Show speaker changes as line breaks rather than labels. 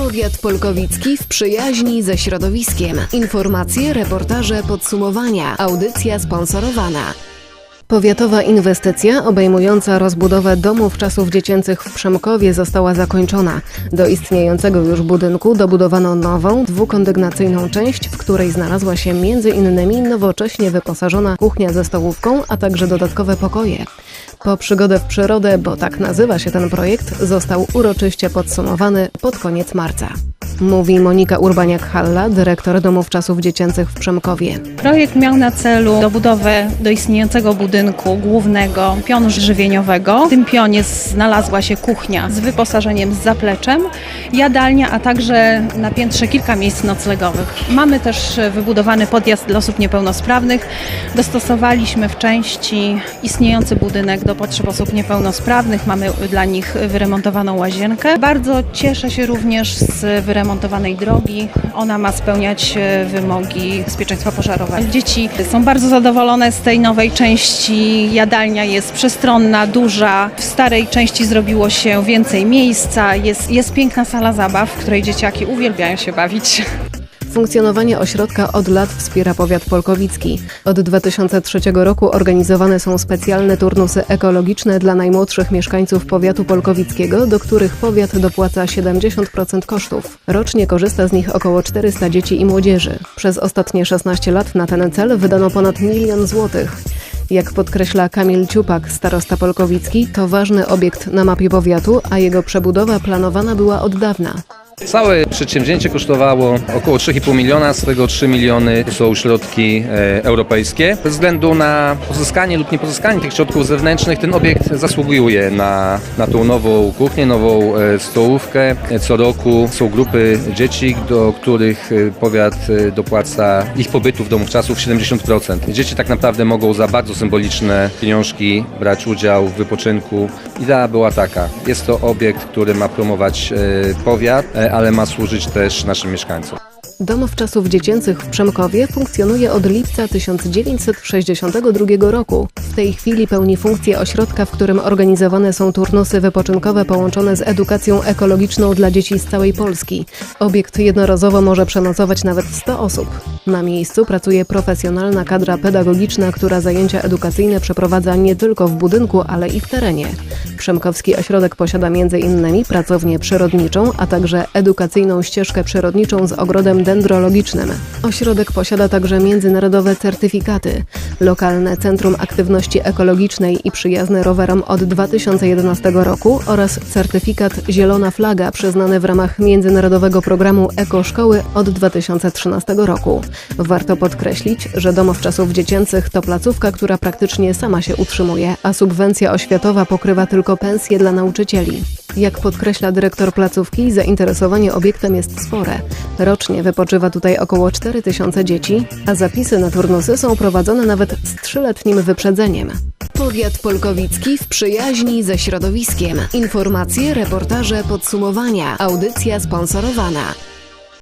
Powiat polkowicki w przyjaźni ze środowiskiem. Informacje, reportaże, podsumowania. Audycja sponsorowana. Powiatowa inwestycja obejmująca rozbudowę domów czasów dziecięcych w Przemkowie została zakończona. Do istniejącego już budynku dobudowano nową, dwukondygnacyjną część, w której znalazła się innymi nowocześnie wyposażona kuchnia ze stołówką, a także dodatkowe pokoje. Po przygodę w przyrodę, bo tak nazywa się ten projekt, został uroczyście podsumowany pod koniec marca. Mówi Monika Urbaniak-Halla, dyrektor domów czasów dziecięcych w Przemkowie.
Projekt miał na celu dobudowę do istniejącego budynku głównego pionu żywieniowego. W tym pionie znalazła się kuchnia z wyposażeniem z zapleczem, jadalnia, a także na piętrze kilka miejsc noclegowych. Mamy też wybudowany podjazd dla osób niepełnosprawnych. Dostosowaliśmy w części istniejący budynek do potrzeb osób niepełnosprawnych. Mamy dla nich wyremontowaną łazienkę. Bardzo cieszę się również z wyremontowanej drogi. Ona ma spełniać e, wymogi bezpieczeństwa pożarowego. Dzieci są bardzo zadowolone z tej nowej części. Jadalnia jest przestronna, duża. W starej części zrobiło się więcej miejsca. Jest, jest piękna sala zabaw, w której dzieciaki uwielbiają się bawić.
Funkcjonowanie ośrodka od lat wspiera powiat polkowicki. Od 2003 roku organizowane są specjalne turnusy ekologiczne dla najmłodszych mieszkańców powiatu polkowickiego, do których powiat dopłaca 70% kosztów. Rocznie korzysta z nich około 400 dzieci i młodzieży. Przez ostatnie 16 lat na ten cel wydano ponad milion złotych. Jak podkreśla Kamil Ciupak, starosta polkowicki, to ważny obiekt na mapie powiatu, a jego przebudowa planowana była od dawna.
Całe przedsięwzięcie kosztowało około 3,5 miliona, z tego 3 miliony to są środki e, europejskie. Bez względu na pozyskanie lub niepozyskanie tych środków zewnętrznych, ten obiekt zasługuje na, na tą nową kuchnię, nową e, stołówkę. Co roku są grupy dzieci, do których e, powiat dopłaca ich pobytu w domów czasów 70%. Dzieci tak naprawdę mogą za bardzo symboliczne pieniążki brać udział w wypoczynku. Idea była taka, jest to obiekt, który ma promować powiat, ale ma służyć też naszym mieszkańcom.
Dom wczasów dziecięcych w Przemkowie funkcjonuje od lipca 1962 roku. W tej chwili pełni funkcję ośrodka, w którym organizowane są turnusy wypoczynkowe połączone z edukacją ekologiczną dla dzieci z całej Polski. Obiekt jednorazowo może przenocować nawet 100 osób. Na miejscu pracuje profesjonalna kadra pedagogiczna, która zajęcia edukacyjne przeprowadza nie tylko w budynku, ale i w terenie. Przemkowski Ośrodek posiada m.in. pracownię przyrodniczą, a także edukacyjną ścieżkę przyrodniczą z ogrodem dendrologicznym. Ośrodek posiada także międzynarodowe certyfikaty. Lokalne Centrum Aktywności Ekologicznej i Przyjazne Rowerom od 2011 roku oraz certyfikat Zielona Flaga przyznany w ramach międzynarodowego programu Ekoszkoły od 2013 roku. Warto podkreślić, że Domów Czasów Dziecięcych to placówka, która praktycznie sama się utrzymuje, a subwencja oświatowa pokrywa tylko pensje dla nauczycieli. Jak podkreśla dyrektor placówki, zainteresowanie obiektem jest spore. Rocznie wypoczywa tutaj około 4 tysiące dzieci, a zapisy na turnusy są prowadzone nawet z trzyletnim wyprzedzeniem. Powiat polkowicki w przyjaźni ze środowiskiem. Informacje, reportaże, podsumowania. Audycja sponsorowana.